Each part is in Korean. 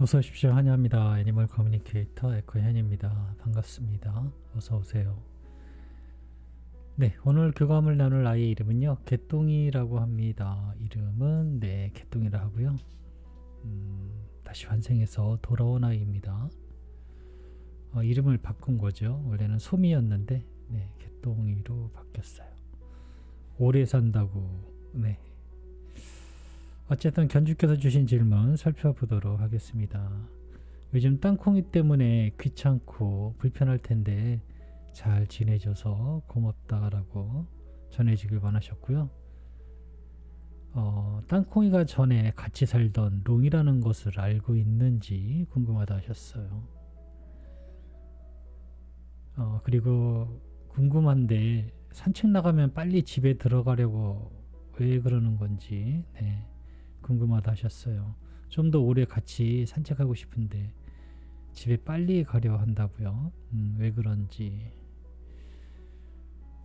어서 오십시오. 환영합니다. 애니멀 커뮤니케이터 에코현입니다. 반갑습니다. 어서 오세요. 네, 오늘 교감을 나눌 아이의 이름은요. 개똥이라고 합니다. 이름은 네, 개똥이라 하고요. 음, 다시 환생해서 돌아온 아이입니다. 어, 이름을 바꾼 거죠. 원래는 소미였는데 네, 개똥이로 바뀌었어요. 오래 산다고 네, 어쨌든 견주께서 주신 질문 살펴보도록 하겠습니다. 요즘 땅콩이 때문에 귀찮고 불편할 텐데 잘 지내줘서 고맙다라고 전해주길 원하셨고요. 어, 땅콩이가 전에 같이 살던 롱이라는 것을 알고 있는지 궁금하다 하셨어요. 어, 그리고 궁금한데 산책 나가면 빨리 집에 들어가려고 왜 그러는 건지 네. 궁금하다 하셨어요. 좀 더 오래 같이 산책하고 싶은데 집에 빨리 가려 한다고요. 음, 왜 그런지.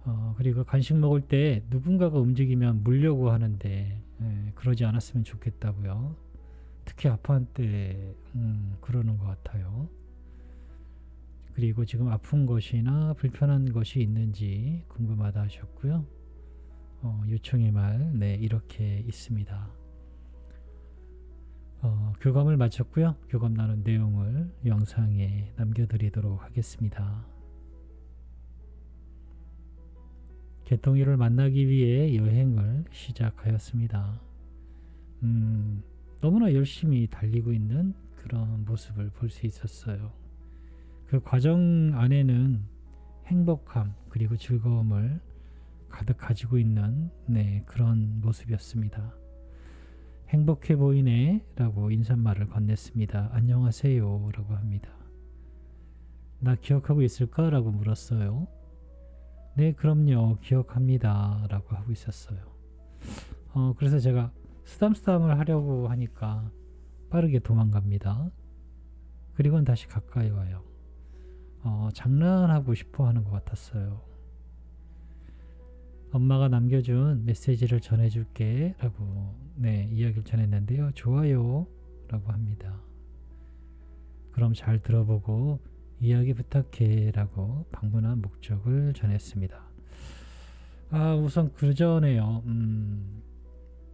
어, 그리고 간식 먹을 때 누군가가 움직이면 물려고 하는데 예, 그러지 않았으면 좋겠다고요. 특히 아파한 때 음, 그러는 것 같아요. 그리고 지금 아픈 것이나 불편한 것이 있는지 궁금하다 하셨고요. 어, 요청의 말, 네, 이렇게 있습니다. 어, 교감을 마쳤고요. 교감 나눈 내용을 영상에 남겨드리도록 하겠습니다. 개통이를 만나기 위해 여행을 시작하였습니다. 음, 너무나 열심히 달리고 있는 그런 모습을 볼 수 있었어요. 그 과정 안에는 행복함 그리고 즐거움을 가득 가지고 있는 네, 그런 모습이었습니다. 행복해 보이네 라고 인사말을 건넸습니다. 안녕하세요 라고 합니다. 나 기억하고 있을까? 라고 물었어요. 네, 그럼요. 기억합니다. 라고 하고 있었어요. 어, 그래서 제가 쓰담쓰담을 하려고 하니까 빠르게 도망갑니다. 그리고는 다시 가까이 와요. 어, 장난하고 싶어 하는 것 같았어요. 엄마가 남겨준 메시지를 전해줄게 라고 네 이야기를 전했는데요. 좋아요 라고 합니다. 그럼 잘 들어보고 이야기 부탁해 라고 방문한 목적을 전했습니다. 아 우선 그 전에요. 음,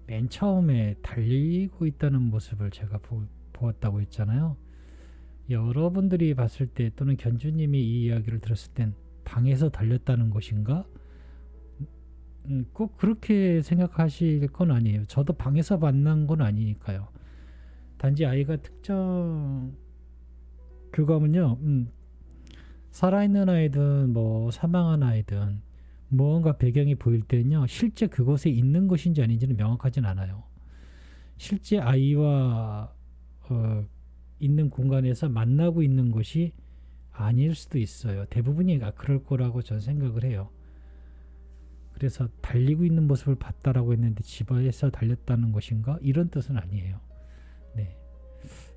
맨 처음에 달리고 있다는 모습을 제가 보, 보았다고 했잖아요. 여러분들이 봤을 때 또는 견주님이 이 이야기를 들었을 땐 방에서 달렸다는 것인가 음, 꼭 그렇게 생각하실 건 아니에요. 저도 방에서 만난 건 아니니까요. 단지 아이가 특정 교감은요, 음, 살아있는 아이든 뭐 사망한 아이든 무언가 배경이 보일 때는요, 실제 그곳에 있는 것인지 아닌지는 명확하진 않아요. 실제 아이와 어, 있는 공간에서 만나고 있는 것이 아닐 수도 있어요. 대부분이 그럴 거라고 전 생각을 해요. 그래서 달리고 있는 모습을 봤다라고 했는데 집에서 달렸다는 것인가 이런 뜻은 아니에요. 네.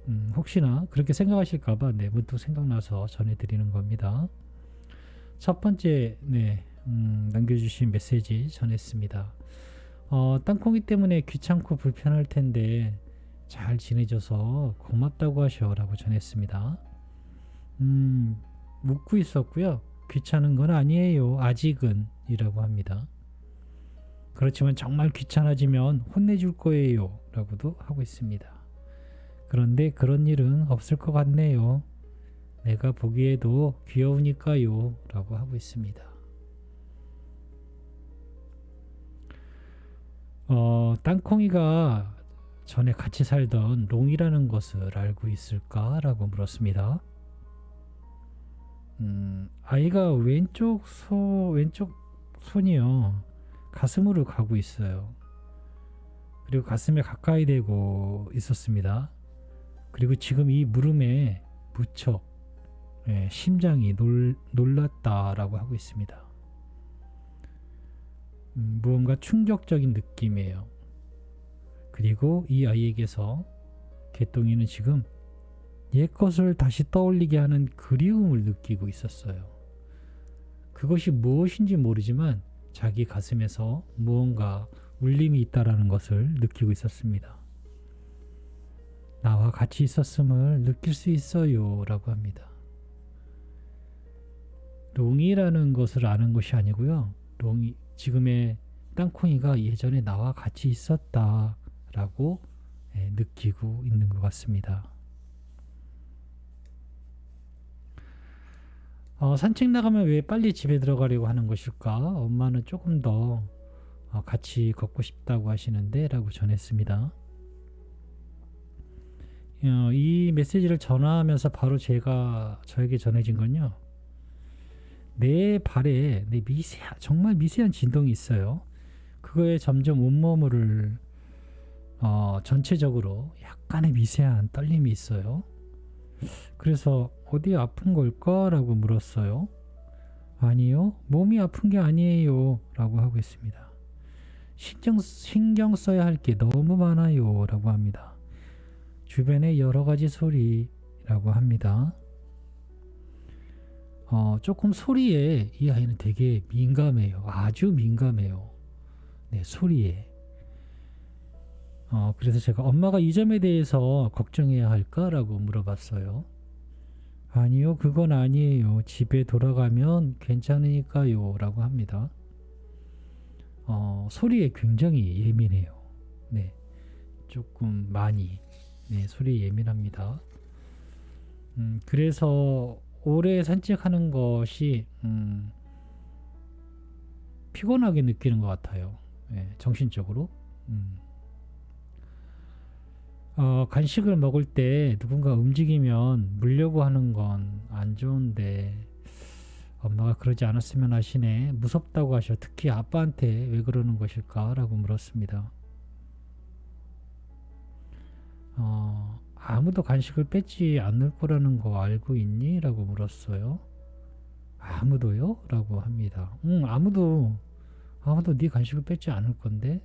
음, 혹시나 그렇게 생각하실까봐 네, 문득 생각나서 전해드리는 겁니다. 첫 번째 네, 음, 남겨주신 메시지 전했습니다. 어, 땅콩이 때문에 귀찮고 불편할 텐데 잘 지내줘서 고맙다고 하셔라고 전했습니다. 음, 묻고 있었고요. 귀찮은 건 아니에요. 아직은 이라고 합니다. 그렇지만 정말 귀찮아지면 혼내줄 거예요. 라고도 하고 있습니다. 그런데 그런 일은 없을 것 같네요. 내가 보기에도 귀여우니까요. 라고 하고 있습니다. 어, 땅콩이가 전에 같이 살던 롱이라는 것을 알고 있을까? 라고 물었습니다. 음, 아이가 왼쪽 소, 왼쪽 손이요. 가슴으로 가고 있어요. 그리고 가슴에 가까이 대고 있었습니다. 그리고 지금 이 물음에 무척 예, 심장이 놀, 놀랐다라고 하고 있습니다. 음, 무언가 충격적인 느낌이에요. 그리고 이 아이에게서 개똥이는 지금 옛 것을 다시 떠올리게 하는 그리움을 느끼고 있었어요. 그것이 무엇인지 모르지만 자기 가슴에서 무언가 울림이 있다라는 것을 느끼고 있었습니다. 나와 같이 있었음을 느낄 수 있어요. 라고 합니다. 롱이라는 것을 아는 것이 아니고요. 롱이, 지금의 땅콩이가 예전에 나와 같이 있었다. 라고 예, 느끼고 있는 것 같습니다. 어, 산책 나가면 왜 빨리 집에 들어가려고 하는 것일까? 엄마는 조금 더 어, 같이 걷고 싶다고 하시는데 라고 전했습니다. 어, 이 메시지를 전화하면서 바로 제가 저에게 전해진 건요. 내 발에 내 미세한 정말 미세한 진동이 있어요. 그거에 점점 온몸을 어, 전체적으로 약간의 미세한 떨림이 있어요. 그래서 어디 아픈 걸까 라고 물었어요. 아니요, 몸이 아픈 게 아니에요. 라고 하고 있습니다. 신경, 신경 써야 할 게 너무 많아요. 라고 합니다. 주변에 여러 가지 소리라고 합니다. 어, 조금 소리에 이 아이는 되게 민감해요. 아주 민감해요. 네, 소리에. 어, 그래서 제가 엄마가 이 점에 대해서 걱정해야 할까라고 물어봤어요. 아니요, 그건 아니에요. 집에 돌아가면 괜찮으니까요. 라고 합니다. 어, 소리에 굉장히 예민해요. 네. 조금 많이. 네, 소리에 예민합니다. 음, 그래서 오래 산책하는 것이, 음, 피곤하게 느끼는 것 같아요. 네, 정신적으로. 음. 어, 간식을 먹을 때 누군가 움직이면 물려고 하는 건 안 좋은데 엄마가 그러지 않았으면 하시네 무섭다고 하셔 특히 아빠한테 왜 그러는 것일까 라고 물었습니다. 어, 아무도 간식을 뺏지 않을 거라는 거 알고 있니? 라고 물었어요. 아무도요? 라고 합니다. 응, 아무도 아무도 네 간식을 뺏지 않을 건데?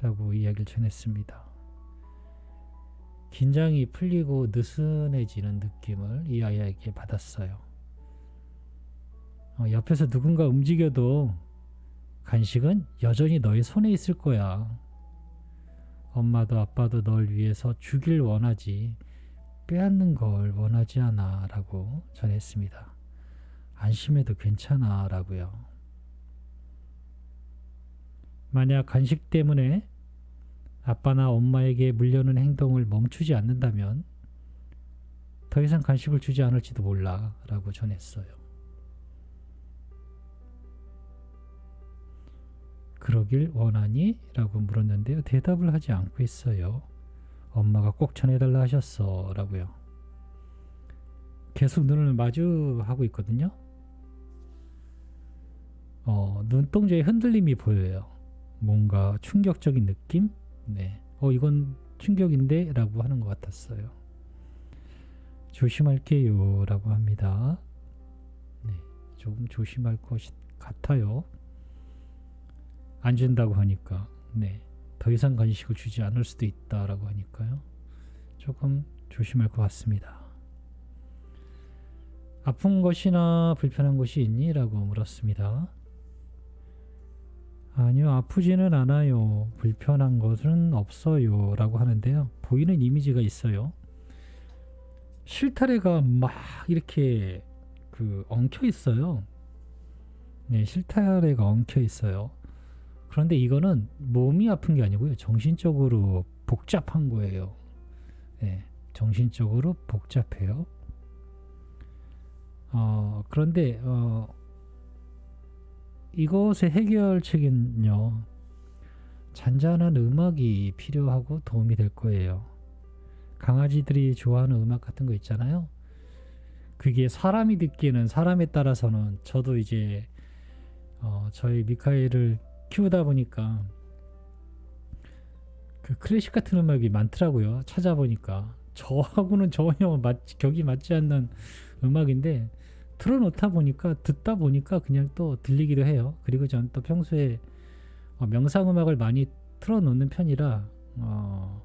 라고 이야기를 전했습니다. 긴장이 풀리고 느슨해지는 느낌을 이 아이에게 받았어요. 어, 옆에서 누군가 움직여도 간식은 여전히 너의 손에 있을 거야. 엄마도 아빠도 널 위해서 주길 원하지 빼앗는 걸 원하지 않아 라고 전했습니다. 안심해도 괜찮아 라고요. 만약 간식 때문에 아빠나 엄마에게 물려는 행동을 멈추지 않는다면 더 이상 간식을 주지 않을지도 몰라 라고 전했어요. 그러길 원하니? 라고 물었는데요. 대답을 하지 않고 있어요. 엄마가 꼭 전해달라 하셨어 라고요. 계속 눈을 마주하고 있거든요. 어, 눈동자에 흔들림이 보여요. 뭔가 충격적인 느낌? 네. 어, 이건 충격인데? 라고 하는 것 같았어요. 조심할게요. 라고 합니다. 네. 조금 조심할 것 같아요. 안 준다고 하니까. 네. 더 이상 간식을 주지 않을 수도 있다라고 하니까요. 조금 조심할 것 같습니다. 아픈 것이나 불편한 것이 있니? 라고 물었습니다. 아니요, 아프지는 않아요. 불편한 것은 없어요. 라고 하는데요. 보이는 이미지가 있어요. 실타래가 막 이렇게 그 엉켜 있어요. 네, 실타래가 엉켜 있어요. 그런데 이거는 몸이 아픈 게 아니고요. 정신적으로 복잡한 거예요. 네, 정신적으로 복잡해요. 어, 그런데 어, 이것의 해결책은요. 잔잔한 음악이 필요하고 도움이 될 거예요. 강아지들이 좋아하는 음악 같은 거 있잖아요. 그게 사람이 듣기에는 사람에 따라서는 저도 이제 어, 저희 미카엘을 키우다 보니까 그 클래식 같은 음악이 많더라고요. 찾아보니까 저하고는 전혀 맞, 격이 맞지 않는 음악인데 틀어놓다 보니까 듣다 보니까 그냥 또 들리기도 해요. 그리고 전또 평소에 어, 명상 음악을 많이 틀어놓는 편이라 어,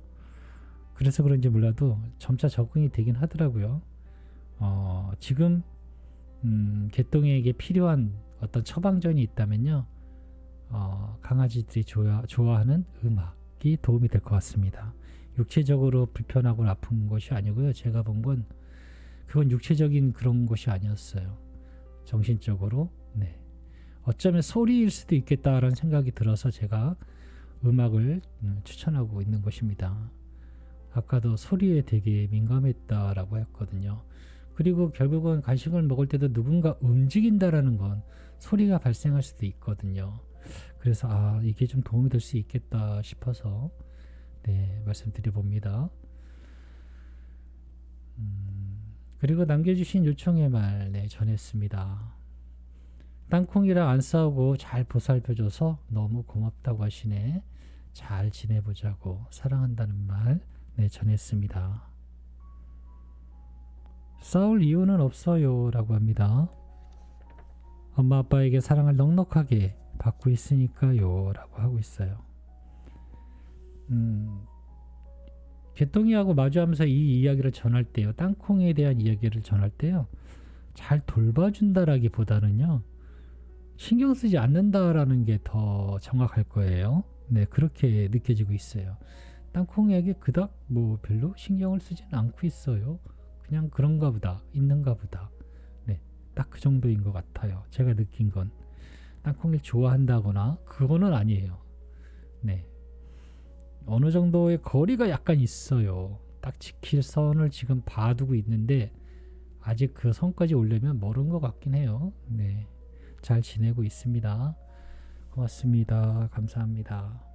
그래서 그런지 몰라도 점차 적응이 되긴 하더라고요. 어, 지금 음, 개똥에게 필요한 어떤 처방전이 있다면요, 어, 강아지들이 좋아, 좋아하는 음악이 도움이 될 것 같습니다. 육체적으로 불편하고 아픈 것이 아니고요. 제가 본건 그건 육체적인 그런 것이 아니었어요. 정신적으로 네. 어쩌면 소리일 수도 있겠다라는 생각이 들어서 제가 음악을 음, 추천하고 있는 것입니다. 아까도 소리에 되게 민감했다라고 했거든요. 그리고 결국은 간식을 먹을 때도 누군가 움직인다라는 건 소리가 발생할 수도 있거든요. 그래서 아 이게 좀 도움이 될 수 있겠다 싶어서 네 말씀드려 봅니다. 음, 그리고 남겨주신 요청의 말 네, 전했습니다. 땅콩이랑 안 싸우고 잘 보살펴줘서 너무 고맙다고 하시네. 잘 지내보자고 사랑한다는 말 네, 전했습니다. 싸울 이유는 없어요 라고 합니다. 엄마 아빠에게 사랑을 넉넉하게 받고 있으니까요 라고 하고 있어요. 음, 개똥이하고 마주하면서 이 이야기를 전할 때요. 땅콩에 대한 이야기를 전할 때요. 잘 돌봐준다라기보다는요. 신경 쓰지 않는다라는 게 더 정확할 거예요. 네, 그렇게 느껴지고 있어요. 땅콩에게 그닥 뭐 별로 신경을 쓰지는 않고 있어요. 그냥 그런가 보다, 있는가 보다. 네, 딱 그 정도인 것 같아요. 제가 느낀 건 땅콩을 좋아한다거나 그거는 아니에요. 네, 어느 정도의 거리가 약간 있어요. 딱 지킬 선을 지금 봐두고 있는데 아직 그 선까지 오려면 멀은 것 같긴 해요. 네, 잘 지내고 있습니다. 고맙습니다. 감사합니다.